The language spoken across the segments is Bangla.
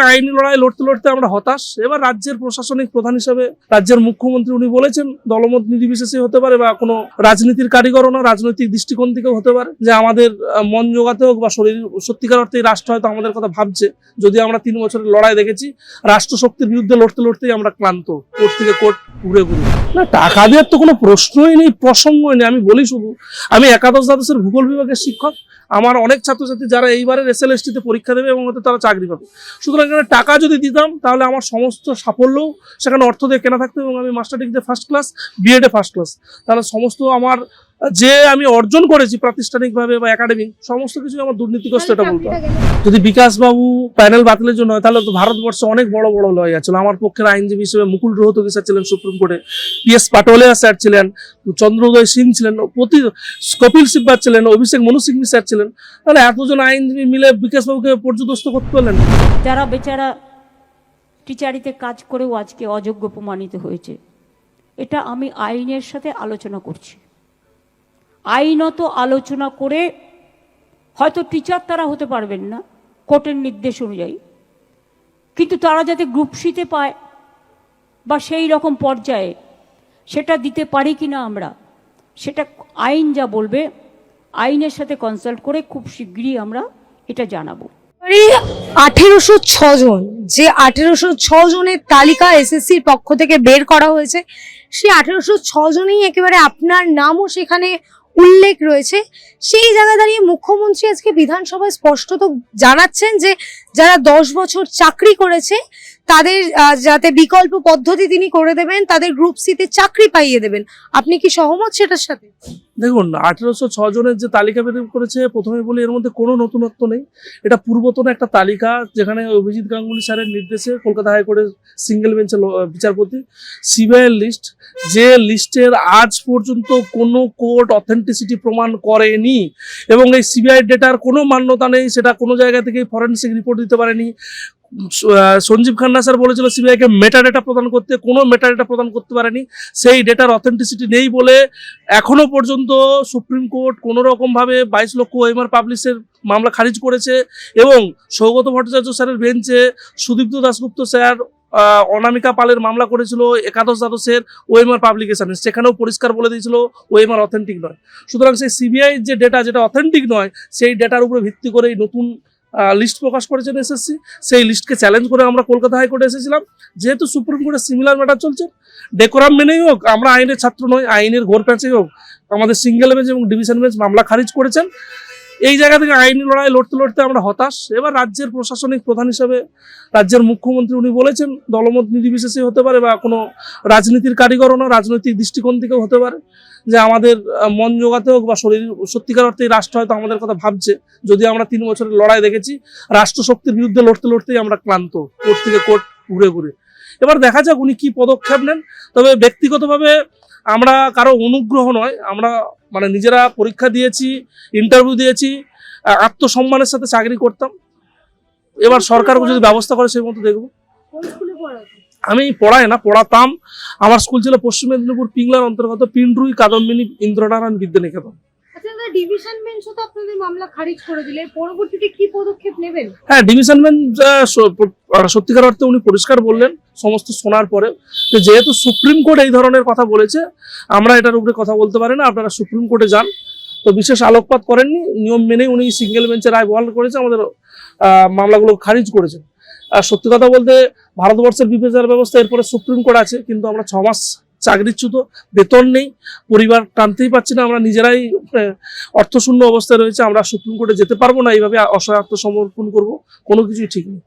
থেকে আইনি লড়াই লড়তে লড়তে আমরা হতাশ। এবার রাজ্যের প্রশাসনিক প্রধান হিসেবে রাজ্যের মুখ্যমন্ত্রী উনি বলেছেন, দলমত নির্বিশেষে হতে পারে বা কোনো রাজনীতির কারিগরও না, রাজনৈতিক দৃষ্টিকোণ থেকেও হতে পারে। যে আমাদের মন জোগাতে হোক বা শরীর, সত্যিকার অর্থে রাষ্ট্র হয়তো আমাদের কথা ভাবছে। যদি আমরা তিন বছরের লড়াই দেখেছি, রাষ্ট্রশক্তির বিরুদ্ধে লড়তে লড়তেই আমরা ক্লান্ত, কোর্ট থেকে কোর্ট ঘুরে ঘুরে। না, টাকা দেওয়ার তো কোনো প্রশ্নই নেই, প্রসঙ্গই নেই, আমি বলি শুধু, আমি একাদশ দ্বাদশের ভূগোল বিভাগের শিক্ষক আমার অনেক ছাত্রছাত্রী যারা এইবারের এস এল পরীক্ষা দেবে এবং তারা চাকরি পাবে। সুতরাং এখানে টাকা যদি দিতাম, তাহলে আমার সমস্ত সাফল্যও সেখানে অর্থ দিয়ে কেনা থাকতো এবং আমি মাস্টার ডিগ্রিতে ফার্স্ট ক্লাস বিএডে ফার্স্ট ক্লাস তাহলে সমস্ত আমার যে আমি অর্জন করেছি প্রাতিষ্ঠানিকভাবে বা একাডেমিক সমস্ত কিছু আমার দুর্নীতিগ্রস্ত এটা বলতো যদি বিকাশ বাবু প্যানেল বাতিলের জন্য হয় তাহলে তো ভারতবর্ষে অনেক বড় বড় লয় আছে। আমার পক্ষের আইনজীবী হিসেবে মুকুল রোহতগি স্যার ছিলেন সুপ্রিম কোর্টে পি এস পাটোলিয়া স্যার ছিলেন চন্দ্রোদয় সিং ছিলেন প্রতি কপিল সিব্বার ছিলেন অভিষেক মনু সিংভি স্যার ছিলেন। তাহলে এতজন আইনজীবী মিলে বিকাশ বাবুকে পর্যদস্ত করতে পারলেন? যারা বেচারা টিচারিতে কাজ করেও আজকে অযোগ্য প্রমাণিত হয়েছে এটা আমি আইনের সাথে আলোচনা করছি। আইনত আলোচনা করে হয়তো টিচার তারা হতে পারবেন না, কোর্টের নির্দেশ অনুযায়ী। কিন্তু তারা যাতে গ্রুপ সিতে পায় বা সেই রকম পর্যায়ে সেটা দিতে পারি কি না আমরা, সেটা আইন যা বলবে, আইনের সাথে কনসাল্ট করে খুব শীঘ্রই আমরা এটা জানাব। আঠেরোশো জন, যে আঠেরোশো জনের তালিকা এসএসসির পক্ষ থেকে বের করা হয়েছে, সেই আঠেরোশো জনেই একেবারে আপনার নামও সেখানে উল্লেখ রয়েছে। সেই জায়গা দাঁড়িয়ে মুখ্যমন্ত্রী আজকে বিধানসভায় স্পষ্টত জানাচ্ছেন যে যারা দশ বছর চাকরি করেছে, তাদের যাতে বিকল্প পদ্ধতি তিনি করে দেবেন, তাদের গ্রুপ সিতে চাকরি পাইয়ে দেবেন। আপনি কি সহমত সেটার সাথে? দেখুন, আঠেরোশো ছ জনের যে তালিকা বের করেছে, প্রথমে বলি এর মধ্যে কোনো নতুনত্ব নেই। এটা পূর্বতন একটা তালিকা, যেখানে অভিজিৎ গাঙ্গুলি স্যারের নির্দেশে কলকাতা হাইকোর্টের সিঙ্গেল বেঞ্চের বিচারপতি, সিবিআইয়ের লিস্ট যে লিস্টের আজ পর্যন্ত কোনো কোর্ট অথেন্টিসিটি প্রমাণ করেনি। এবং এই সিবিআই ডেটার কোনো মান্যতা নেই, সেটা কোনো জায়গা থেকে ফরেন্সিক রিপোর্ট দিতে পারেনি। সঞ্জীব খান্না স্যার বলেছিল সিবিআইকে মেটা ডেটা প্রদান করতে, কোনো মেটা ডেটা প্রদান করতে পারেনি। সেই ডেটার অথেন্টিসিটি নেই বলে এখনও পর্যন্ত সুপ্রিম কোর্ট কোনো রকম ভাবে বাইশ লক্ষ ওএমআর পাবলিশের মামলা খারিজ করেছে এবং সৌগত ভট্টাচার্য স্যারের বেঞ্চে সুদীপ্ত দাশগুপ্ত স্যার অনামিকা পালের মামলা করেছিল একাদশ দ্বাদশের ওএমআর পাবলিকেশনে। সেখানেও পরিষ্কার বলে দিয়েছিল ওএমআর অথেন্টিক নয়। সুতরাং সেই সিবিআই যে ডেটা যেটা অথেন্টিক নয়, সেই ডেটার উপরে ভিত্তি করে এই নতুন লিস্ট প্রকাশ করেছেন এসএসসি সেই লিস্টকে চ্যালেঞ্জ করে আমরা কলকাতা হাইকোর্টে এসেছিলাম। যেহেতু সুপ্রিম কোর্টে সিমিলার ম্যাটার চলছে ডেকোরাম মেনেই হোক, আমরা আইনের ছাত্র নই, আইনের ঘোর প্যাঁচেই হোক, আমাদের সিঙ্গেল বেঞ্চ এবং ডিভিশন বেঞ্চ মামলা খারিজ করেছেন। এই জায়গা থেকে আইনি লড়াই লড়তে লড়তে আমরা হতাশ। এবার রাজ্যের প্রশাসনিক প্রধান হিসেবে রাজ্যের মুখ্যমন্ত্রী উনি বলেছেন, দলমত নির্বিশেষে হতে পারে বা কোনো রাজনীতির কারিগরও না রাজনৈতিক দৃষ্টিকোণ থেকেও হতে পারে। যে আমাদের মন জোগাতে হোক বা শরীর, সত্যিকার অর্থে রাষ্ট্র হয়তো আমাদের কথা ভাবছে। যদি আমরা তিন বছরের লড়াই দেখেছি, রাষ্ট্রশক্তির বিরুদ্ধে লড়তে লড়তেই আমরা ক্লান্ত, কোর্ট থেকে কোর্ট ঘুরে ঘুরে। এবার দেখা যাক উনি কি পদক্ষেপ নেন। তবে ব্যক্তিগতভাবে আমরা কারও অনুগ্রহ নয় আমরা মানে নিজেরা পরীক্ষা দিয়েছি ইন্টারভিউ দিয়েছি আত্মসম্মানের সাথে চাকরি করতাম। এবার সরকার যদি ব্যবস্থা করে সেই মতো দেখব। আমি পড়াই না পড়াতাম। আমার স্কুল ছিল পশ্চিম মেদিনীপুর পিংলার অন্তর্গত পিন্ডরুই কাদম্বিনী ইন্দ্রনারায়ণ বিদ্যানিকেতন। হ্যাঁ বেঞ্চ সত্যিকার অর্থে উনি পরিষ্কার বললেন, সমস্ত শোনার পরে। যেহেতু সুপ্রিম কোর্ট এই ধরনের কথা বলেছে, আমরা এটার উপরে কথা বলতে পারি না, আপনারা সুপ্রিম কোর্টে যান। তো বিশেষ আলোকপাত করেননি, নিয়ম মেনে উনি সিঙ্গেল বেঞ্চের রায় বহাল করেছে, আমাদের মামলাগুলো খারিজ করেছেন। আর সত্যি কথা বলতে, ভারতবর্ষের বিবেচনার ব্যবস্থা এরপরে সুপ্রিম কোর্ট আছে, কিন্তু আমরা ছ মাস চাকরিচ্যুত বেতন নেই পরিবার টানতেই পারছি না আমরা নিজেরাই অর্থশূন্য অবস্থায় রয়েছে আমরা সুপ্রিম কোর্টে যেতে পারব না এইভাবে অসহায় আত্মসমর্পণ করব কোনো কিছুই ঠিক নেই।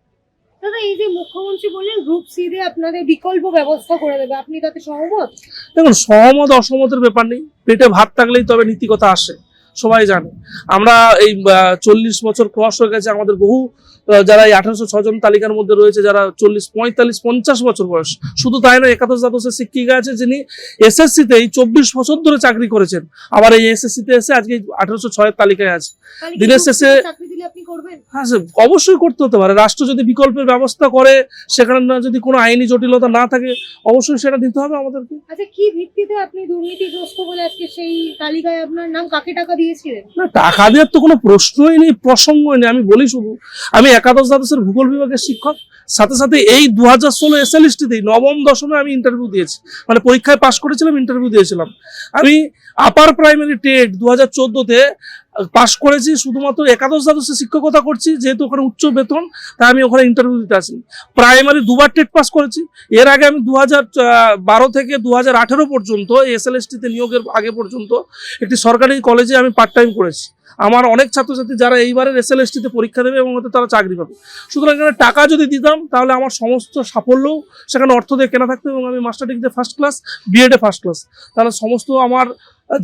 দাদা এই যে মুখ্যমন্ত্রী বললেন গ্রুপ সি দিয়ে আপনাদের বিকল্প ব্যবস্থা করে দেবে আপনি তাতে সহমত? দেখুন সহমত অসমতের ব্যাপার নেই পেটে ভাত থাকলেই তবে নীতিকতা আসে। সবাই জানে। আমরা এই চল্লিশ বছর ক্রস হয়ে গেছে আমাদের বহু যারা এই আঠারোশো ছজন তালিকার মধ্যে রয়েছে যারা চল্লিশ পঁয়তাল্লিশ পঞ্চাশ বছর বয়স। শুধু তাই নয় একাদশ দ্বাদশের শিক্ষিকা আছে যিনি এসএসসিতে এই চব্বিশ বছর ধরে চাকরি করেছেন। আবার এই এসএসসিতে এসে আজকে আঠারোশো ছয়ের তালিকায় আছে। দিনের শেষে- আপনি করবেন? হ্যাঁ অবশ্যই করতে হতে পারে। রাষ্ট্র যদি বিকল্পের ব্যবস্থা করে সেখানে যদি কোনো আইনি জটিলতা না থাকে অবশ্যই সেটা দিতে হবে আমাদেরকে। আচ্ছা কি ভিত্তিতে আপনি দুর্নীতিগ্রস্ত বলে আজকে সেই তালিকায় আপনার নাম কাকে টাকা দিয়েছিলেন? না টাকা দেওয়ার তো কোনো প্রশ্নই নেই প্রসঙ্গই নেই আমি বলি শুধু আমি একাদশ দ্বাদশের ভূগোল বিভাগের শিক্ষক সাথে সাথে এই দু হাজার ষোলো এসএলএসটিতেই নবম দশমে আমি ইন্টারভিউ দিয়েছি মানে পরীক্ষায় পাশ করেছিলাম ইন্টারভিউ দিয়েছিলাম। আমি আপার প্রাইমারি টেট দু হাজার চোদ্দোতে পাশ করেছি, শুধুমাত্র একাদশ দ্বাদশে শিক্ষকতা করছি, যেহেতু ওখানে উচ্চ বেতন, তাই আমি ওখানে ইন্টারভিউ দিতে আসি প্রাইমারি দুবার টেট পাস করেছি। এর আগে আমি দু বারো থেকে দু হাজার এস পর্যন্ত এসএলএসটিতে নিয়োগের আগে পর্যন্ত একটি সরকারি কলেজে আমি পার্ট টাইম করেছি। আমার অনেক ছাত্রছাত্রী যারা এইবারে এইবারের এসএলএসটিতে পরীক্ষা দেবে এবং হয়তো তারা চাকরি পাবে। সুতরাং এখানে টাকা যদি দিতাম তাহলে আমার সমস্ত সাফল্যও সেখানে অর্থ দিয়ে কেনা থাকতো এবং আমি মাস্টার ডিগ্রিতে ফার্স্ট ক্লাস বিএডে ফার্স্ট ক্লাস তাহলে সমস্ত আমার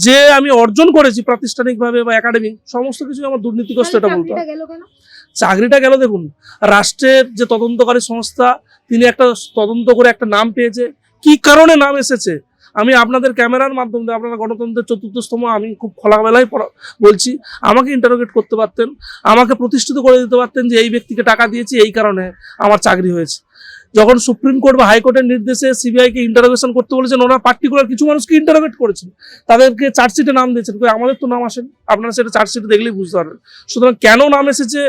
যে আমি অর্জন করেছি প্রাতিষ্ঠানিকভাবে বা একাডেমিক সমস্ত কিছু আমার দুর্নীতিগ্রস্ত এটা বলতে। চাকরিটা গেল দেখুন রাষ্ট্রের যে তদন্তকারী সংস্থা তিনি একটা তদন্ত করে একটা নাম পেয়েছে। কি কারণে নাম এসেছে? আমি আপনাদের ক্যামেরার মাধ্যমে আপনারা গণতন্ত্রের চতুর্থ স্তম্ভ আমি খুব খোলামেলায় বলছি, আমাকে ইন্টারোগেট করতে পারতেন, আমাকে প্রতিষ্ঠিত করে দিতে পারতেন যে এই ব্যক্তিকে টাকা দিয়েছি, এই কারণে আমার চাকরি হয়েছে। যখন সুপ্রিম কোর্ট বা হাইকোর্টের নির্দেশে সিবিআইকে ইন্টারোগেশন করতে বলেছেন, ওনারা পার্টিকুলার কিছু মানুষকে ইন্টারোগেট করেছেন। তাদেরকে চার্জশিটে নাম দিয়েছেন আমাদের তো নাম আসেন, আপনারা সেটা চার্জশিটে দেখলেই বুঝতে পারবেন। সুতরাং কেন নাম এসেছে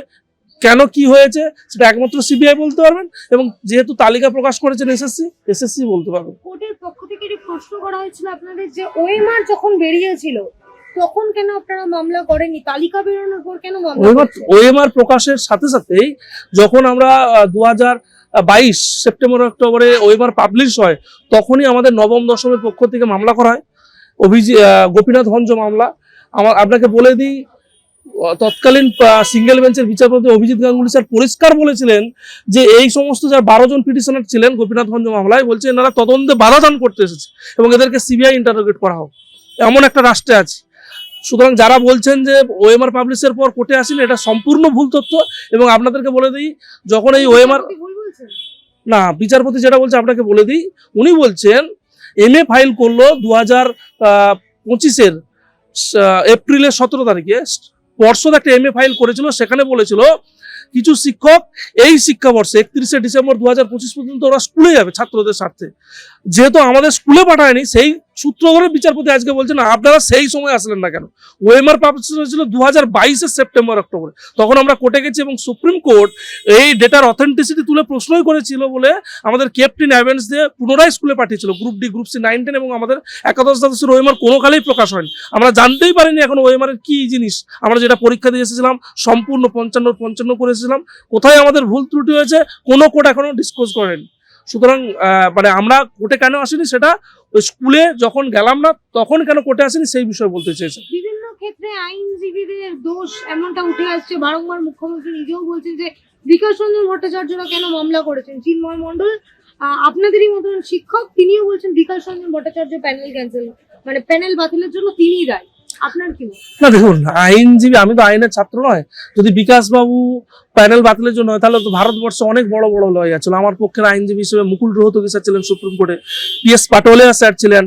কেন কি হয়েছে সেটা একমাত্র সিবিআই বলতে পারবেন এবং যেহেতু তালিকা প্রকাশ করেছেন এসএসসি এসএসসি বলতে পারবেন। কোর্টের পক্ষ থেকে প্রশ্ন করা হয়েছিল আপনাদের যে ওএমআর যখন বেরিয়েছিল তখন কেন আপনারা মামলা করেননি? তালিকা বেরোনোর পর কেন মামলা ওএমআর প্রকাশের সাথে সাথেই যখন আমরা দু হাজার বাইশ সেপ্টেম্বর অক্টোবরে ওএমআর পাবলিশ হয় তখনই আমাদের নবম দশমের পক্ষ থেকে মামলা করা হয়। অভিজি আহ, গোপীনাথ ভঞ্জ মামলা। আমার আপনাকে বলে দিই তৎকালীন সিঙ্গেল বেঞ্চের বিচারপতি অভিজিৎ গাঙ্গুলি স্যার পরিষ্কার বলেছিলেন যে এই সমস্ত যারা বারো জন পিটিশনার ছিলেন গোপীনাথ ভঞ্জ মামলায় বলছে এনারা তদন্তে বাধা দান করতে এসেছে এবং এদেরকে সিবিআই ইন্টারোগেট করা হোক। এমন একটা রাষ্ট্রে আছে। সুতরাং যারা বলছেন যে ওএমআর পাবলিশের পর কোর্টে আসেন এটা সম্পূর্ণ ভুল তথ্য এবং আপনাদেরকে বলে দিই যখন এই ওএমআর না বিচারপতি যেটা বলছে আপনাকে বলে দিই উনি বলছেন এম এ ফাইল করল দু হাজার পঁচিশের এপ্রিলের সতেরো তারিখে পর্ষদ একটা এম ফাইল করেছিল, সেখানে বলেছিল, কিছু শিক্ষক এই শিক্ষাবর্ষে একত্রিশে ডিসেম্বর দু হাজার পঁচিশ পর্যন্ত ওরা স্কুলে যাবে ছাত্রদের স্বার্থে। যেহেতু আমাদের স্কুলে পাঠায়নি, সেই সূত্র বিচারপতি আজকে বলছেন, আপনারা সেই সময় আসলেন না কেন? ওএমআর পাবলিশ হয়েছিল দু হাজার বাইশের সেপ্টেম্বর, অক্টোবরে। তখন আমরা কোর্টে গেছি এবং সুপ্রিম কোর্ট এই ডেটার অথেন্টিসিটি তুলে প্রশ্নই করেছিল বলে আমাদের ক্যাপ্টেন অ্যাভেন্স দিয়ে পুনরায় স্কুলে পাঠিয়েছিল, group D, group C nine ten এবং আমাদের একাদশ দ্বাদশের ওএমআর কোনো কালেই প্রকাশ হয়নি। আমরা জানতেই পারিনি এখন ওএমআর কি জিনিস। আমরা যেটা পরীক্ষা দিয়ে এসেছিলাম, সম্পূর্ণ পঞ্চান্ন পঞ্চান্ন করে এসেছিলাম। কোথায় আমাদের ভুল ত্রুটি হয়েছে, কোনো কোর্ট এখনও ডিসক্লোজ করেনি। সুতরাং মানে আমরা কোর্টে কেন আসিনি সেটা ওই স্কুলে যখন গেলাম না তখন কেন কোর্টে আসিনি সেই বিষয়ে বলতে চেয়েছে। বিভিন্ন ক্ষেত্রে আইনজীবীদের দোষ এমনটা উঠে আসছে। বারংবার মুখ্যমন্ত্রী নিজেও বলছেন যে বিকাশ রঞ্জন ভট্টাচার্যরা কেন মামলা করেছেন? চিন্ময় মণ্ডল আহ, আপনাদেরই মতন শিক্ষক তিনিও বলছেন বিকাশ রঞ্জন ভট্টাচার্য প্যানেল ক্যান্সেল মানে প্যানেল বাতিলের জন্য তিনিই দায়ী? না, দেখুন, আইনজীবী, আমি তো আইনের ছাত্র নয়। যদি বিকাশ বাবু প্যানেল বাতিলের জন্য হয়, তাহলে তো ভারতবর্ষে অনেক বড় বড় লয় আছে। আমার পক্ষের আইনজীবী হিসেবে মুকুল রোহতগি স্যার ছিলেন সুপ্রিম কোর্টে পি এস পাটোলিয়া স্যার ছিলেন,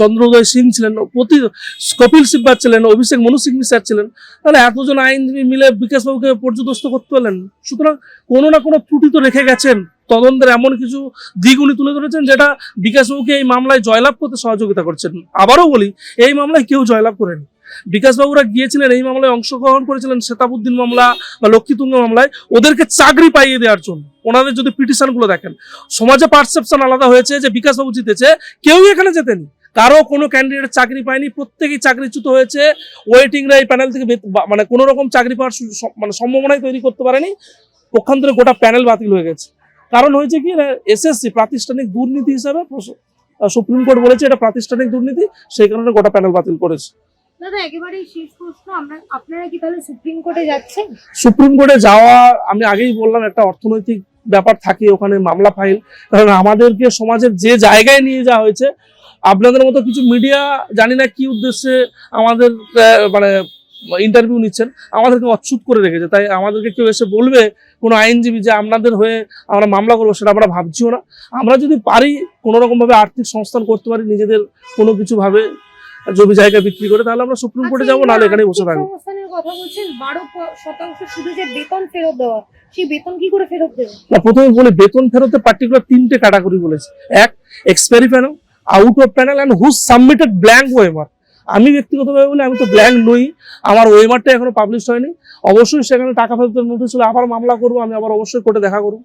চন্দ্রোদয় সিং ছিলেন, প্রতি কপিল সিব্বার ছিলেন, অভিষেক মনু সিংভি স্যার ছিলেন। তাহলে এতজন আইনজীবী মিলে বিকাশ বাবুকে পর্যদস্ত করতে পারলেন? সুতরাং কোনো না কোনো ত্রুটি তো রেখে গেছেন। তদন্তের এমন কিছু দিক উনি তুলে ধরেছেন যেটা বিকাশবাবুকে এই মামলায় জয়লাভ করতে সহযোগিতা করছেন। আবারও বলি, এই মামলায় কেউ জয়লাভ করেনি। বিকাশবাবুরা গিয়েছিলেন, এই মামলায় অংশগ্রহণ করেছিলেন শেতাবুদ্দিন মামলা বা লক্ষ্মীতুঙ্গ মামলায়। ওদেরকে চাকরি পাইয়ে দেওয়ার জন্য। ওনাদের যদি পিটিশনগুলো দেখেন, সমাজে পারসেপশন আলাদা হয়েছে যে বিকাশবাবু জিতেছে, কেউই এখানে জেতেনি। কারও কোনো ক্যান্ডিডেট চাকরি পায়নি, প্রত্যেকেই চাকরিচ্যুত হয়েছে। ওয়েটিংরা এই প্যানেল থেকে মানে কোনো রকম চাকরি পাওয়ার মানে সম্ভাবনাই তৈরি করতে পারেনি। পক্ষান্তরে গোটা প্যানেল বাতিল হয়ে গেছে। কারণ হয়েছে কি এসএসসি প্রাতিষ্ঠানিক দুর্নীতি হিসাবে সুপ্রিম কোর্ট বলেছে এটা প্রাতিষ্ঠানিক দুর্নীতি সেই কারণে গোটা প্যানেল বাতিল করেছে। সুপ্রিম কোর্টে সুপ্রিম কোর্টে যাওয়া আমি আগেই বললাম একটা অর্থনৈতিক ব্যাপার থাকে ওখানে মামলা ফাইল। কারণ আমাদেরকে সমাজের যে জায়গায় নিয়ে যাওয়া হয়েছে আপনাদের মতো কিছু মিডিয়া জানি না কি উদ্দেশ্যে আমাদের মানে ইন্টারভিউ নিচ্ছেন আমাদেরকে অচ্ছুত করে রেখেছে। তাই আমাদেরকে কেউ এসে বলবে কোনো আইনজীবী যে আপনাদের হয়ে আমরা মামলা করব সেটা আমরা ভাবছিও না। আমরা যদি পারি কোনো রকমভাবে আর্থিক সংস্থান করতে পারি নিজেদের কোনো কিছু ভাবে জমি জায়গা বিক্রি করে তাহলে আমরা সুপ্রিম কোর্টে যাব নাহলে এখানে বসে থাকব। সংস্থানের কথা বলছেন বারো শতাংশ শুধু যে বেতন ফেরত দেওয়া সেই বেতন কি করে ফেরত দেবে না প্রথমে বলি বেতন ফেরতে পার্টিকুলার তিনটে ক্যাটাগরি বলেছে। এক expiry panel out of panel and submitted blank ওয়েমার আমি ব্যক্তিগতভাবে বলি, আমি তো ব্ল্যাঙ্ক নই। আমার ওয়েমারটা এখনও পাবলিশ হয়নি। অবশ্যই সেখানে টাকা ফেরতের নোটিশ ছিল, আবার মামলা করব, আমি আবার অবশ্যই কোর্টে দেখা করব।